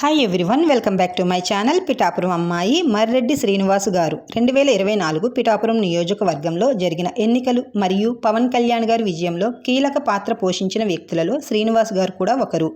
Hi everyone welcome back to my channel Pithapuram అమ్మాయి మర్రెడ్డి శ్రీనివాస్ గారు. రెండు వేల ఇరవై నాలుగు పిఠాపురం నియోజకవర్గంలో జరిగిన ఎన్నికలు మరియు పవన్ కళ్యాణ్ గారి విజయంలో కీలక పాత్ర పోషించిన వ్యక్తులలో శ్రీనివాస్ గారు కూడా ఒకరు.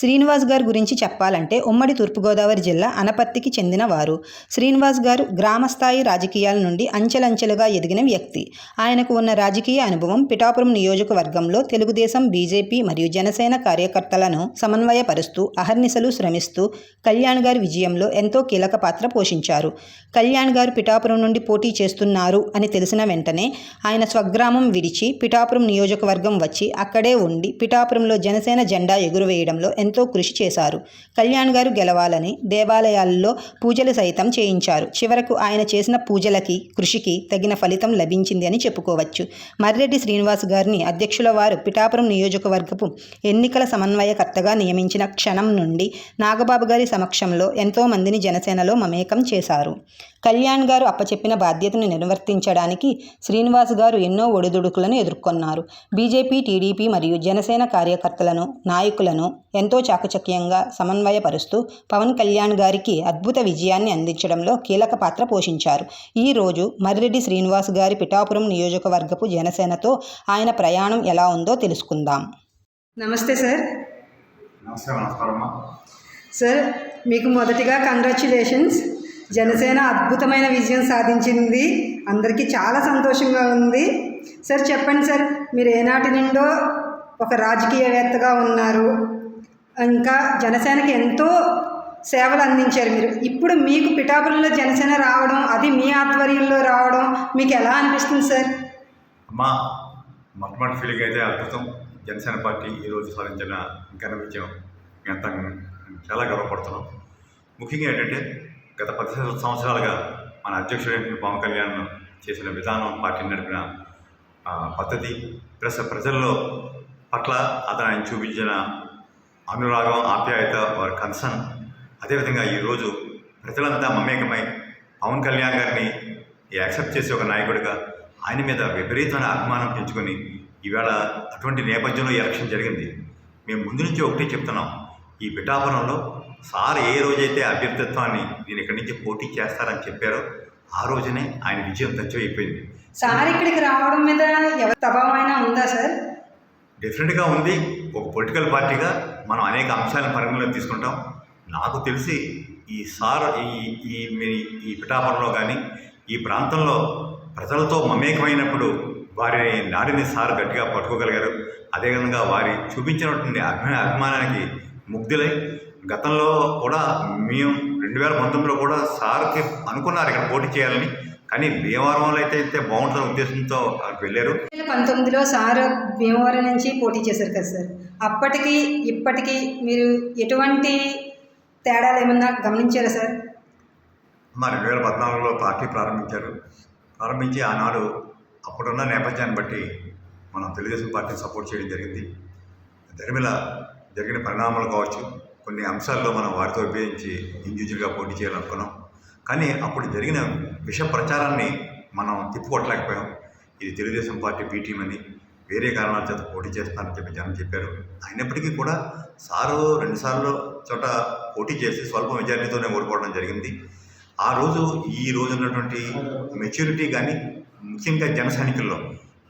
శ్రీనివాస్ గారి గురించి చెప్పాలంటే ఉమ్మడి తూర్పుగోదావరి జిల్లా అనపర్తికి చెందిన వారు. శ్రీనివాస్ గారు గ్రామస్థాయి రాజకీయాల నుండి అంచెలంచెలుగా ఎదిగిన వ్యక్తి. ఆయనకు ఉన్న రాజకీయ అనుభవం పిఠాపురం నియోజకవర్గంలో తెలుగుదేశం బీజేపీ మరియు జనసేన కార్యకర్తలను సమన్వయపరుస్తూ అహర్నిశలు శ్రమిస్తూ కళ్యాణ్ గారి విజయంలో ఎంతో కీలక పాత్ర పోషించారు. కళ్యాణ్ గారు పిఠాపురం నుండి పోటీ చేస్తున్నారు అని తెలిసిన వెంటనే ఆయన స్వగ్రామం విడిచి పిఠాపురం నియోజకవర్గం వచ్చి అక్కడే ఉండి పిఠాపురంలో జనసేన జెండా ఎగురవేయడంలో ఎంతో కృషి చేశారు. కళ్యాణ్ గారు గెలవాలని దేవాలయాల్లో పూజలు సైతం చేయించారు. చివరకు ఆయన చేసిన పూజలకి కృషికి తగిన ఫలితం లభించింది అని చెప్పుకోవచ్చు. మర్రెడ్డి శ్రీనివాస్ గారిని అధ్యక్షుల వారు పిఠాపురం నియోజకవర్గపు ఎన్నికల సమన్వయకర్తగా నియమించిన క్షణం నుండి నాగబాబు గారి సమక్షంలో ఎంతో మందిని జనసేనలో మమేకం చేశారు. కళ్యాణ్ గారు అప్పచెప్పిన బాధ్యతను నిర్వర్తించడానికి శ్రీనివాస్ గారు ఎన్నో ఒడిదుడుకులను ఎదుర్కొన్నారు. బీజేపీ టీడీపీ మరియు జనసేన కార్యకర్తలను నాయకులను ఎంతో చాకచక్యంగా సమన్వయపరుస్తూ పవన్ కళ్యాణ్ గారికి అద్భుత విజయాన్ని అందించడంలో కీలక పాత్ర పోషించారు. ఈ రోజు మర్రెడ్డి శ్రీనివాస్ గారి పిఠాపురం నియోజకవర్గపు జనసేనతో ఆయన ప్రయాణం ఎలా ఉందో తెలుసుకుందాం. నమస్తే సార్. నమస్తే నమస్కారం అమ్మా సార్ మీకు మొదటిగా కంగ్రాచ్యులేషన్స్ జనసేన అద్భుతమైన విజయం సాధించింది. అందరికీ చాలా సంతోషంగా ఉంది. సార్ చెప్పండి సార్ మీరు ఏనాటి నుండో ఒక రాజకీయవేత్తగా ఉన్నారు. ఇంకా జనసేనకి ఎంతో సేవలు అందించారు మీరు. ఇప్పుడు మీకు పిఠాపురంలో జనసేన రావడం అది మీ ఆధ్వర్యంలో రావడం మీకు ఎలా అనిపిస్తుంది సార్ అమ్మా మొట్టమొదటి ఫీలింగ్ అయితే అద్భుతం. జనసేన పార్టీ ఈరోజు సాధించిన ఘన విజయం. ఎంత చాలా గర్వపడుతున్నాం. ముఖ్యంగా ఏంటంటే గత పది సంవత్సరాలుగా మన అధ్యక్షుడు పవన్ కళ్యాణ్ చేసిన విధానం పార్టీని నడిపిన పద్ధతి ప్లస్ ప్రజల్లో పట్ల అతను ఆయన చూపించిన అనురాగం ఆప్యాయత వారి కన్సర్న్ అదేవిధంగా ఈరోజు ప్రజలంతా మమేకమై పవన్ కళ్యాణ్ గారిని యాక్సెప్ట్ చేసే ఒక నాయకుడిగా ఆయన మీద విపరీతమైన అభిమానం పెంచుకొని ఈవేళ అటువంటి నేపథ్యంలో ఈ ఎలక్షన్ జరిగింది. మేము ముందు నుంచి ఒకటే చెప్తున్నాం. ఈ పిఠాపురంలో సార్ ఏ రోజైతే అభ్యర్థిత్వాన్ని నేను ఇక్కడి నుంచి పోటీ చేస్తారని చెప్పారో ఆ రోజునే ఆయన విజయం అయిపోయింది సార్ ఇక్కడికి రావడం మీద ఎవరి ప్రభావం ఉందా సార్? డెఫినెట్గా ఉంది. ఒక పొలిటికల్ పార్టీగా మనం అనేక అంశాలను పరిగణలోకి తీసుకుంటాం. నాకు తెలిసి ఈ సార్ ఈ ఈ మీ- ఈ పిఠాపురంలో కానీ ఈ ప్రాంతంలో ప్రజలతో మమేకమైనప్పుడు వారి నాడిని సార్ గట్టిగా పట్టుకోగలిగారు. అదేవిధంగా వారి చూపించినటువంటి అభిమాన అభిమానానికి ముగ్ధులై గతంలో కూడా మేము రెండు వేల పంతొమ్మిదిలో కూడా సార్కి అనుకున్నారు ఇక్కడ పోటీ చేయాలని. కానీ భీమవరంలో అయితే అయితే బాగుంటుందనే ఉద్దేశంతో వెళ్ళారు. రెండు పంతొమ్మిదిలో సార్ భీమవరం నుంచి పోటీ చేశారు కదా సార్. అప్పటికి ఇప్పటికి మీరు ఎటువంటి తేడాలు ఏమన్నా గమనించారా సార్? మా రెండు వేల పద్నాలుగులో పార్టీ ప్రారంభించారు. ప్రారంభించి ఆనాడు అప్పుడున్న నేపథ్యాన్ని బట్టి మనం తెలుగుదేశం పార్టీని సపోర్ట్ చేయడం జరిగింది. ధర్మిల జరిగిన పరిణామాలు కావచ్చు కొన్ని అంశాల్లో మనం వారితో ఉపయోగించి ఇండివిజువల్గా పోటీ చేయాలనుకున్నాం. కానీ అప్పుడు జరిగిన విష ప్రచారాన్ని మనం తిప్పుకొట్టలేకపోయాం ఇది తెలుగుదేశం పార్టీ బీటీం అని వేరే కారణాల చేత పోటీ చేస్తానని చెప్పి జనం చెప్పారు. అయినప్పటికీ కూడా సారు రెండుసార్లు చోట పోటీ చేసి స్వల్ప మెజారిటీతోనే ఓడిపోవడం జరిగింది. ఆ రోజు ఈ రోజు ఉన్నటువంటి మెచ్యూరిటీ కానీ ముఖ్యంగా జన సైనికుల్లో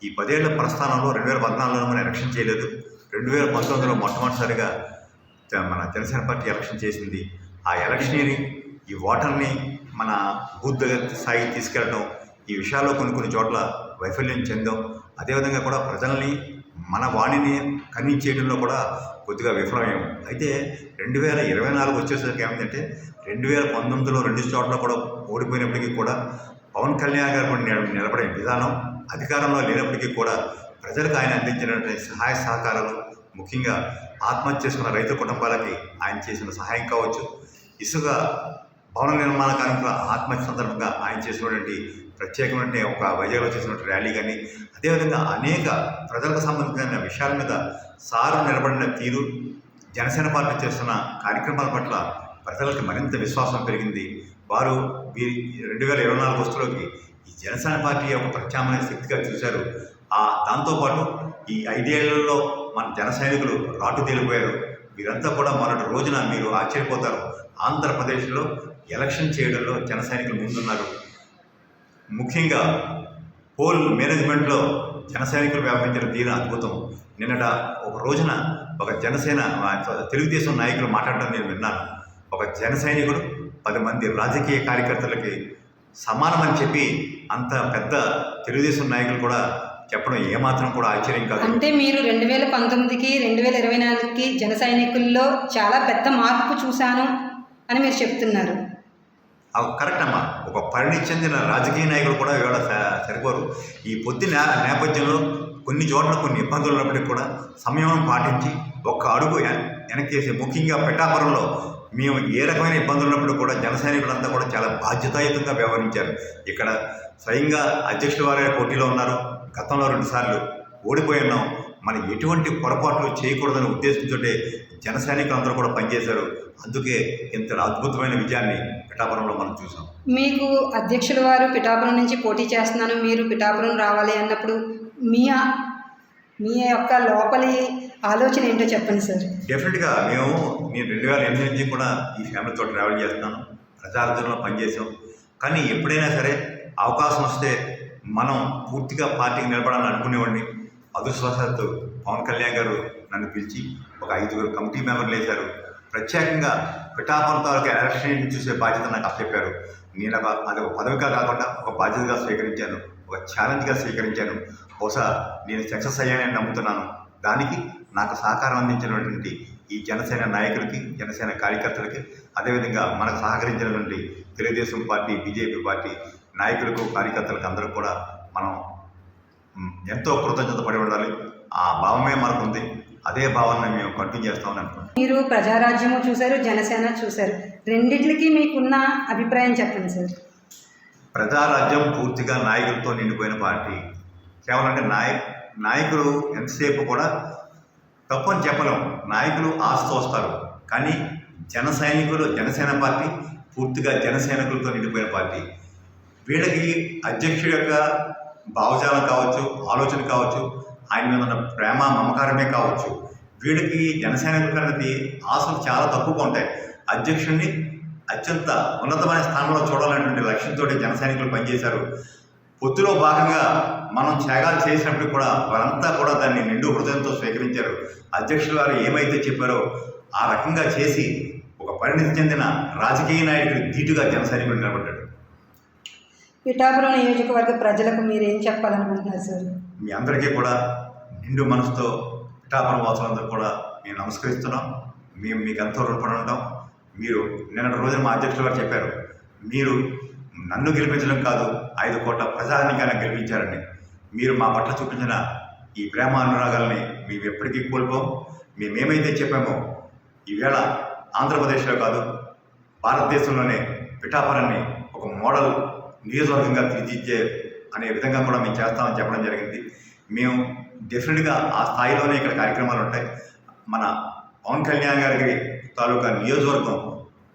ఈ పదేళ్ళ ప్రస్థానంలో రెండు వేల పద్నాలుగులో మనం ఎలక్షన్ చేయలేదు. రెండు వేల పంతొమ్మిదిలో మొట్టమొదటిసారిగా మన జనసేన పార్టీ ఎలక్షన్ చేసింది. ఆ ఎలక్షనీని ఈ ఓటర్ని మన బూత్ దగ్గర స్థాయికి తీసుకెళ్ళడం ఈ విషయాల్లో కొన్ని కొన్ని చోట్ల వైఫల్యం చెందాం. అదేవిధంగా కూడా ప్రజల్ని మన వాణిని కన్విన్స్ కూడా కొద్దిగా విఫలమయ్యాం. అయితే రెండు వేల ఇరవై నాలుగు వచ్చేసరికి ఏమైందంటే రెండు వేల పంతొమ్మిదిలో రెండు చోట్ల కూడా ఓడిపోయినప్పటికీ కూడా పవన్ కళ్యాణ్ గారు నిలబడే విధానం అధికారంలో లేనప్పటికీ కూడా ప్రజలకు ఆయన అందించినటువంటి సహాయ సహకారాలు ముఖ్యంగా ఆత్మహత్య చేసుకున్న రైతు కుటుంబాలకి ఆయన చేసిన సహాయం కావచ్చు. ఇసుక భవన నిర్మాణ కార్మికుల ఆత్మహత్య సందర్భంగా ఆయన చేసినటువంటి ప్రత్యేకమైన ఒక వైజాగ్లో చేసినటువంటి ర్యాలీ కానీ అదేవిధంగా అనేక ప్రజలకు సంబంధించిన విషయాల మీద సారు నిలబడిన తీరు జనసేన పార్టీ చేస్తున్న కార్యక్రమాల పట్ల ప్రజలకు మరింత విశ్వాసం పెరిగింది. వారు వీరి రెండు వేల ఇరవై నాలుగు వస్తువులోకి ఈ జనసేన పార్టీ ఒక ప్రత్యామ్నాయ శక్తిగా చూశారు. దాంతోపాటు ఈ ఐదేళ్ళలో మన జన సైనికులు రాటు తేలిపోయారు. మీరంతా కూడా మరొక రోజున మీరు ఆశ్చర్యపోతారు. ఆంధ్రప్రదేశ్లో ఎలక్షన్ చేయడంలో జన సైనికులు ముందున్నారు. ముఖ్యంగా పోల్ మేనేజ్మెంట్లో జన సైనికులు వ్యవహరించిన తీరు అద్భుతం. నిన్నట ఒక రోజున ఒక జనసేన తెలుగుదేశం నాయకులు మాట్లాడడం నేను విన్నాను. ఒక జన సైనికుడు పది మంది రాజకీయ కార్యకర్తలకి సమానమని చెప్పి అంత పెద్ద తెలుగుదేశం నాయకులు కూడా చెప్పడం ఏమాత్రం కూడా ఆశ్చర్యం కాదు. అంటే మీరు రెండు వేల పంతొమ్మిదికి రెండు వేల ఇరవై నాలుగుకి జన సైనికుల్లో చాలా పెద్ద మార్పు చూశాను అని మీరు చెప్తున్నారు. కరెక్ట్ అమ్మా. ఒక పరిణితి చెందిన రాజకీయ నాయకులు కూడా ఇవాళ సరిపోరు. ఈ పొద్దు నేపథ్యంలో కొన్ని చోట్ల కొన్ని ఇబ్బందులు ఉన్నప్పటికీ కూడా సమయం పాటించి ఒక్క అడుగు వెనక్కేసి ముఖ్యంగా పిఠాపురంలో మేము ఏ రకమైన ఇబ్బందులు ఉన్నప్పుడు కూడా జన సైనికులంతా కూడా చాలా బాధ్యతాయుతంగా వ్యవహరించారు. ఇక్కడ స్వయంగా అధ్యక్షుల వారే పోటీలో ఉన్నారు. గతంలో రెండుసార్లు ఓడిపోయి ఉన్నాం. మనం ఎటువంటి పొరపాట్లు చేయకూడదనే ఉద్దేశంతో జన సైనికులందరూ కూడా పనిచేశారు. అందుకే ఇంత అద్భుతమైన విజయాన్ని పిఠాపురంలో మనం చూసాం మీకు అధ్యక్షుల వారు పిఠాపురం నుంచి పోటీ చేస్తున్నాను మీరు పిఠాపురం రావాలి అన్నప్పుడు మీ మీ యొక్క లోపలి ఆలోచన ఏంటో చెప్పండి సార్. డెఫినెట్గా మేము నేను రెండు వేల ఎనిమిది నుంచి కూడా ఈ ఫ్యామిలీతో ట్రావెల్ చేస్తున్నాను ప్రజార్జనలో పనిచేసాం కానీ ఎప్పుడైనా సరే అవకాశం వస్తే మనం పూర్తిగా పార్టీకి నిలబడాలని అనుకునేవాడిని. అదృష్టవశాత్తు పవన్ కళ్యాణ్ గారు నన్ను పిలిచి ఒక ఐదుగురు కమిటీ మెంబర్లు వేశారు ప్రత్యేకంగా పిఠాపురం తాలూకా ఎలక్షన్ చూసే బాధ్యత నాకు అప్పచెప్పారు. నేను ఒక అది ఒక పదవిగా కాకుండా ఒక బాధ్యతగా స్వీకరించాను. ఒక ఛాలెంజ్గా స్వీకరించాను. బహుశా నేను సక్సెస్ అయ్యానని నమ్ముతున్నాను. దానికి నాకు సహకారం అందించినటువంటి ఈ జనసేన నాయకులకి జనసేన కార్యకర్తలకి అదేవిధంగా మనకు సహకరించినటువంటి తెలుగుదేశం పార్టీ బీజేపీ పార్టీ నాయకులకు కార్యకర్తలకు అందరూ కూడా మనం ఎంతో కృతజ్ఞత పడి ఉండాలి. ఆ భావమే మనకు ఉంది అదే భావాన్ని మేము కంటిన్యూ చేస్తామని అనుకుంటున్నాం. మీరు ప్రజారాజ్యము చూశారు జనసేన చూశారు. రెండిట్లకి మీకున్న అభిప్రాయం చెప్పండి సార్. ప్రజారాజ్యం పూర్తిగా నాయకులతో నిండిపోయిన పార్టీ. కేవలం అంటే నాయ నాయకులు ఎంతసేపు కూడా తప్పని చెప్పలేం. నాయకులు ఆస్తి వస్తారు. కానీ జన సైనికులు జనసేన పార్టీ పూర్తిగా జన సైనికులతో నిండిపోయిన పార్టీ. వీళ్ళకి అధ్యక్షుడి యొక్క భావజాలం కావచ్చు ఆలోచన కావచ్చు ఆయన మీద ఉన్న ప్రేమ మమకారమే కావచ్చు. వీళ్ళకి జనసైనికుల అనేది ఆశలు చాలా తక్కువగా ఉంటాయి. అధ్యక్షుడిని అత్యంత ఉన్నతమైన స్థానంలో చూడాలనేటువంటి లక్ష్యంతో జన సైనికులు పనిచేశారు. పొత్తులో భాగంగా మనం త్యాగాలు చేసినప్పుడు కూడా వారంతా కూడా దాన్ని నిండు హృదయంతో స్వీకరించారు. అధ్యక్షులు వారు ఏమైతే చెప్పారో ఆ రకంగా చేసి ఒక పరిణితి చెందిన రాజకీయ నాయకుడి ధీటుగా జన సైనికుడు నిలబడ్డాడు పిఠాపురం నియోజకవర్గ ప్రజలకు మీరు ఏం చెప్పాలనుకుంటున్నారు సార్? మీ అందరికీ కూడా నిండు మనసుతో పిఠాపురం వాసులందరూ కూడా మేము నమస్కరిస్తున్నాం. మేము మీకు ఎంతో రుణపడి ఉంటాం. మీరు నిన్నటి రోజున మా అధ్యక్షుడు గారు చెప్పారు మీరు నన్ను గెలిపించడం కాదు ఐదు కోట్ల ప్రజానికాన్ని గెలిపించారని. మీరు మా పట్ల చూపించిన ఈ ప్రేమ అనురాగాల్ని మేము ఎప్పటికీ కోల్పోం. మేమేమైతే చెప్పామో ఈవేళ ఆంధ్రప్రదేశ్లో కాదు భారతదేశంలోనే పిఠాపురాన్ని ఒక మోడల్ నియోజకవర్గంగా తీర్చిదిద్దే అనే విధంగా కూడా మేము చేస్తామని చెప్పడం జరిగింది. మేము డెఫినెట్గా ఆ స్థాయిలోనే ఇక్కడ కార్యక్రమాలు ఉంటాయి. మన పవన్ కళ్యాణ్ గారికి తాలూకా నియోజకవర్గం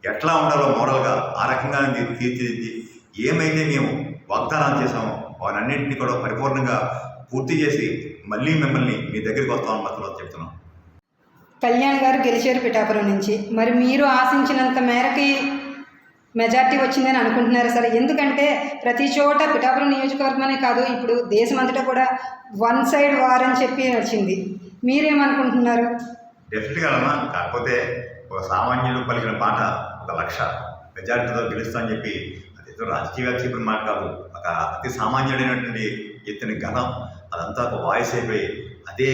ఎట్లా ఉండాలో మోడల్గా ఆ రకంగా తీర్చిదిద్ది ఏమైతే మేము వాగ్దానాలు చేశామో వాటన్నింటినీ కూడా పరిపూర్ణంగా పూర్తి చేసి మళ్ళీ మిమ్మల్ని మీ దగ్గరికి వస్తామని మాత్రం చెప్తున్నాం. కళ్యాణ్ గారు గెలిచారు పిఠాపురం నుంచి. మరి మీరు ఆశించినంత మేరకి మెజార్టీ వచ్చిందని అనుకుంటున్నారు సరే. ఎందుకంటే ప్రతి చోట పిఠాపురం నియోజకవర్గమనే కాదు ఇప్పుడు దేశమంతటా కూడా వన్ సైడ్ వార్ అని చెప్పి వచ్చింది. మీరేమనుకుంటున్నారు? డెఫినెట్గా కాకపోతే ఒక సామాన్యుడు పలికిన పాట ఒక లక్ష. మెజార్టీతో గెలుస్తా అని చెప్పి అది ఏదో రాజకీయ చెప్పిన మాట కాదు. ఒక అతి సామాన్యుడైనటువంటి ఎత్తుని ఘనం అదంతా ఒక వాయిస్ అయిపోయి అదే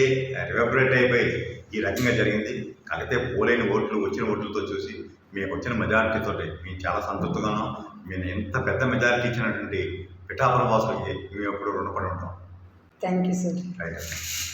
రివబరేట్ అయిపోయి ఈ రకంగా జరిగింది. కాకపోతే పోలేని ఓట్లు వచ్చిన ఓట్లతో చూసి మేము వచ్చిన మెజారిటీతో మేము చాలా సంతృప్తిగా ఉన్నాం మేము ఎంత పెద్ద మెజారిటీ ఇచ్చినటువంటి పిఠాపురం వాసులకి మేము ఎప్పుడు రుణపడి ఉంటాం. Thank you sir right